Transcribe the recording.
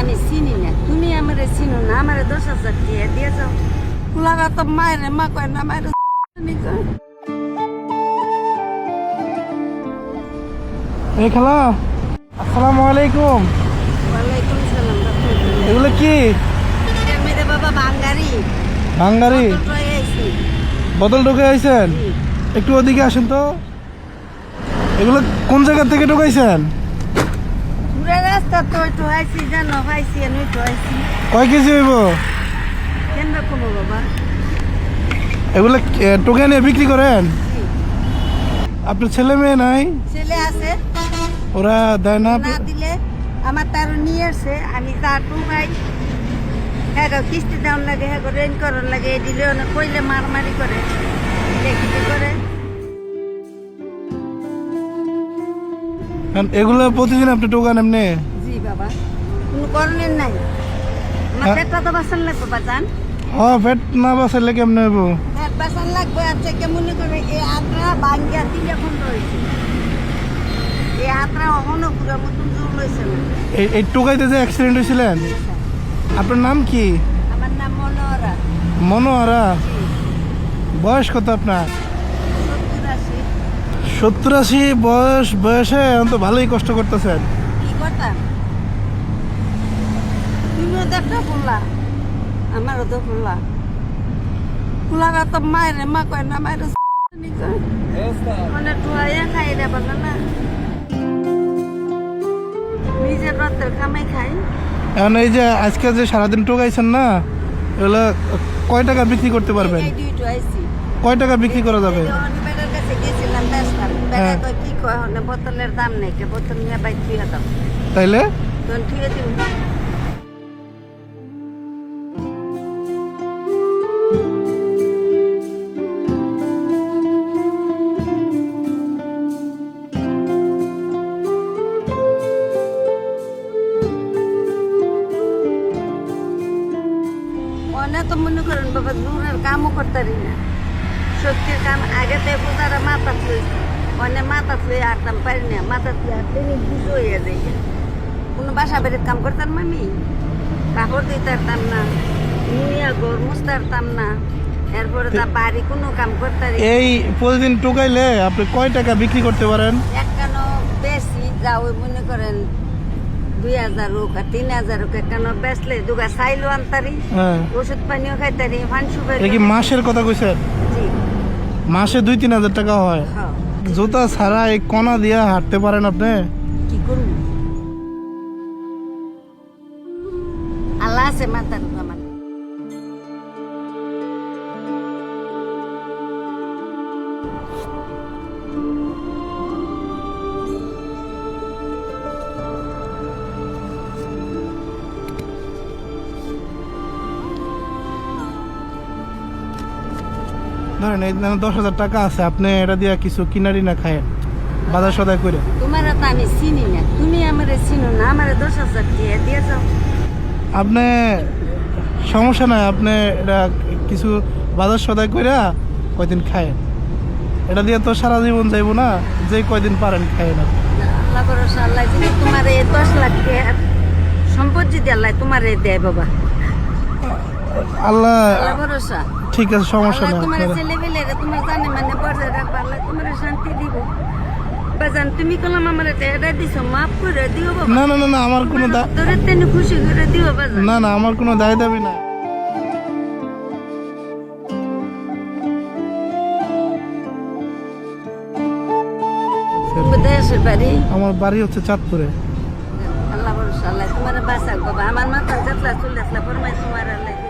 আমি চিনি না তুমি আমারে চিনো না আমারে দশ হাজার দিয়ে দিয়ে যাও কুলারা তো মায়ের মা কয় না মায়ের এই খালা আসসালামু আলাইকুম ওয়ালাইকুম সালাম এগুলো কি হাঙ্গারি টয়ে ঢুকে আইছেন একটু ওদিকে আসেন তো এগুলো কোন জায়গা থেকে ঢুকাইছেন রাস্তা তো একটু জানো কয় কেজি হইব? কেন বাবা? এগুলো এ, টোকে নিয়ে বিক্রি করেন? আপনার ছেলে মেয়ে নাই? ছেলে আছে। ওরা দেয় না? দিলে আমার তার নিয়ে আসে আমি তার টু ভাই হ্যাঁ কিস্তি দেওয়ার লাগে হ্যাঁ রেন করার লাগে দিলে কইলে মারামারি করে। দেখতে করে। এগুলো প্রতিদিন আপনি টোকান এমনি? জি বাবা। কোনো করণের নাই। আমার হ্যাঁ। পেটটা তো বাসান লাগবে বাজান। হ্যাঁ পেট না বাসাইলে কেমনে হইব? পেট বাসান লাগবে আচ্ছা কেমন করে? এই আত্রা বাঙ্গিয়া এখন রয়েছে। এই আত্রা অহনো পুরো মতন জোর না। এই টোকাইতে যে অ্যাক্সিডেন্ট হয়েছিলেন আপনার নাম কি? আমার নাম মনোহরা মনোহরা বয়স কত আপনার? সত্তর আশি বয়স বয়সে এখন তো ভালোই কষ্ট করতেছেন। আমারও তো ফুললা ফুলারা তো মায়ের মা কয় না মায়ের মানে টুয়াইয়া খাই রে বলে না। নিজের রক্তের কামাই খাই এখন এই যে আজকে যে সারাদিন টোকাইছেন না এগুলো কয় টাকা বিক্রি করতে পারবেন? কয় টাকা বিক্রি করা যাবে? কাছে গেছিলাম বেসলাম বেটা হ্যাঁ। কয় কি কয় হলে বোতলের দাম নেই কে বোতল নিয়ে বাইক থুয়ে দাও। তাইলে? তখন থুয়ে দিব অনেক তো মনে করেন বাবা দূরের কামও করতে পারি না। সত্যির কাম আগে তো পূজারা মাথা থুয়েছি অনেক মাথা থুয়ে আটতাম পারি না মাথা আটলে বুঝো হয়ে যায় কোনো বাসা বেড়ে কাম করতাম আমি? কাপড় দিতে পারতাম না নিয়ে ঘর মুছতে পারতাম না এরপরে তা বাড়ি কোনো কাম করতে এই প্রতিদিন টোকাইলে আপনি কয় টাকা বিক্রি করতে পারেন? একখানো বেশি যা ওই মনে করেন দুই হাজার হোক আর তিন হাজার হোক একখানো বেচলে দুগা চাইলো আনতারি হ্যাঁ। ওষুধ পানিও খাইতারি ফানসু এটা কি মাসের কথা কইছেন? মাসে দুই তিন হাজার টাকা হয়। হ্যাঁ জুতা ছাড়া এই কণা দিয়া হাঁটতে পারেন আপনি। কি করব আল্লাহ আছে মাতার ধরেন এই দশ হাজার টাকা আছে আপনি এটা দিয়া কিছু কিনারি না খায়েন বাজার সদাই করে। তোমার তো আমি চিনি না তুমি আমারে চিনো না আমারে দশ হাজার দিয়ে দিয়ে যাও। আপনি সমস্যা নাই আপনি এটা কিছু বাজার সদাই করে কয়দিন খায়েন। এটা দিয়ে তো সারা জীবন যাইবো না যে কয়দিন পারেন খায়েন আপনি। আল্লাহ ভরসা আল্লাহ তোমার এই দশ লাখ সম্পদ যদি আল্লাহ তোমার দেয় বাবা। আল্লাহ ঠিক আছে সমস্যা নেই মানে না না না না আমার কোনো না না আমার কোনো দায় দাবি বাড়ি? আমার বাড়ি হচ্ছে চাঁদপুরে। আল্লাহ আল্লাহ তোমার বাবা। আমার মাথা যাতলা চলে আসলা তোমার আল্লাহ